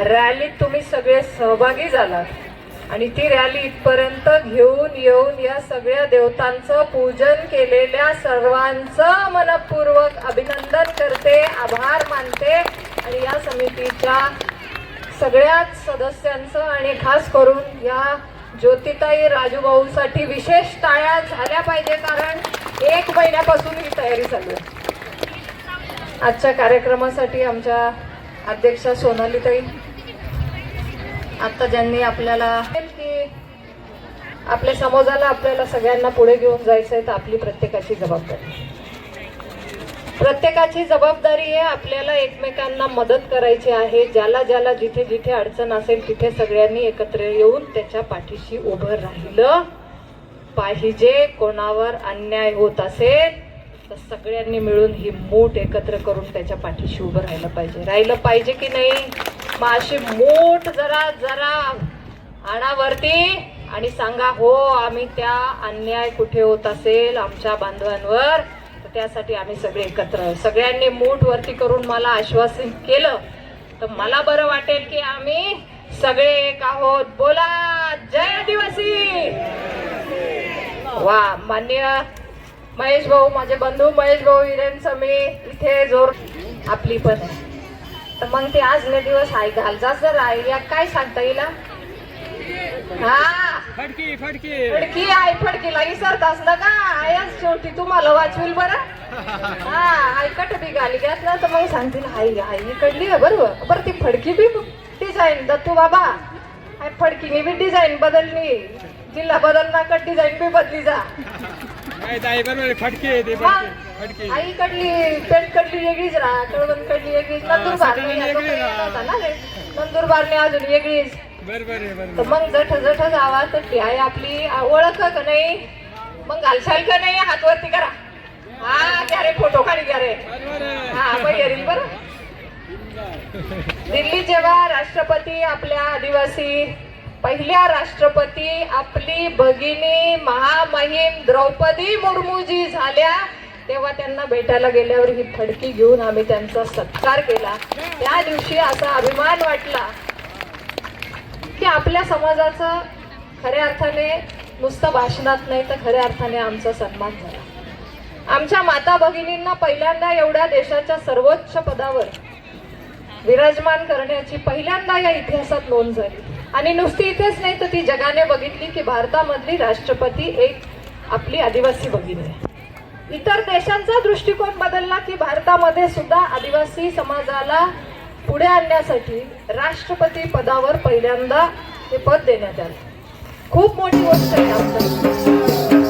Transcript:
रॅलीत तुम्ही सगळे सहभागी झालात. आणि ती रॅली इथपर्यंत घेऊन येऊन या सगळ्या देवतांचं पूजन केलेल्या सर्वांचं मनपूर्वक अभिनंदन करते आभार मानते. आणि या समितीच्या सगळ्याच सदस्यांचं आणि खास करून या ज्योतिताई राजूभाऊसाठी विशेष टाळ्या झाल्या पाहिजे कारण एक महिन्यापासून ही तयारी चालू आहे. आजच्या कार्यक्रमासाठी आमच्या अध्यक्षा सोनालीताई आता ज्यांनी आपल्याला की आपल्या समाजाला आपल्याला सगळ्यांना पुढे घेऊन जायचं आहे तर आपली प्रत्येकाची जबाबदारी. प्रत्येकाची जबाबदारी आहे आपल्याला एकमेकांना मदत करायची आहे. ज्याला ज्याला जिथे जिथे अडचण असेल तिथे सगळ्यांनी एकत्र येऊन त्याच्या पाठीशी उभं राहिलं पाहिजे. कोणावर अन्याय होत असेल तर सगळ्यांनी मिळून ही मूठ एकत्र करून त्याच्या पाठीशी उभं राहिलं पाहिजे. राहिलं पाहिजे की नाही? मग अशी मूठ जरा जरा आणावरती आणि सांगा हो आम्ही त्या अन्याय कुठे होत असेल आमच्या बांधवांवर? तर त्यासाठी आम्ही सगळे एकत्र सगळ्यांनी मूठ वरती करून मला आश्वासन केलं तर मला बरं वाटेल की आम्ही सगळे एक आहोत. बोला जय आदिवासी! वा मान्य महेश भाऊ माझे बंधू महेश भाऊ हिरेन समी इथे जोर. आपली पण. तर मग ते आज ने दिवस आहे घालजाच जर आहे या काय सांगता येईल हा? फडकी फडकी. फडकी आहे फडकीला विसरतास ना का? आयाच शेवटी तुम्हाला वाचविल बरं. हा ऐकट बी गाली घ्यात ना तर मग सांगतील आई आई इकडली आहे बरोबर. बरं ती फडकी बी डिझाईन दत्तू बाबा. फडकीने बी डिझाईन बदलली. जिल्हा बदलना का डिझाईन बी बदली जा. फडकी आई कडली पेंट कडली वेगळीच राहा कळवण कडली वेगळीच नंदुरबार सगळी वेगळी राहा. ना रे नंदुरबारने अजून वेगळीच. बरोबर मग जठ जठ जावा तर ती आहे आपली ओळख का नाही? मग घालशाल का नाही? हात वरती करा. हा घ्या रे फोटो काढी घ्या रे. हा येईल बरं. दिल्ली जेव्हा राष्ट्रपती आपल्या आदिवासी पहिल्या राष्ट्रपती आपली भगिनी महामहिम द्रौपदी मुर्मूजी झाल्या. तेव्हा त्यांना भेटायला गेल्यावर ही फडकी घेऊन आम्ही त्यांचा सत्कार केला. त्या दिवशी असा अभिमान वाटला की आपल्या समाजाचं खऱ्या अर्थाने नुसतं भाषणात नाही तर खऱ्या अर्थाने आमचा सन्मान झाला. आमच्या माता भगिनींना पहिल्यांदा एवढ्या देशाच्या सर्वोच्च पदावर विराजमान करण्याची पहिल्यांदा या इतिहासात नोंद झाली. आणि नुसती इथेच नाही तर ती जगाने बघितली की भारतामधली राष्ट्रपती एक आपली आदिवासी भगिनी आहे. इतर देशांचा दृष्टिकोन बदलला की भारतामध्ये सुद्धा आदिवासी समाजाला पुढे आणण्यासाठी राष्ट्रपती पदावर पहिल्यांदा हे पद देण्यात आलं. खूप मोठी गोष्ट आहे आमच्या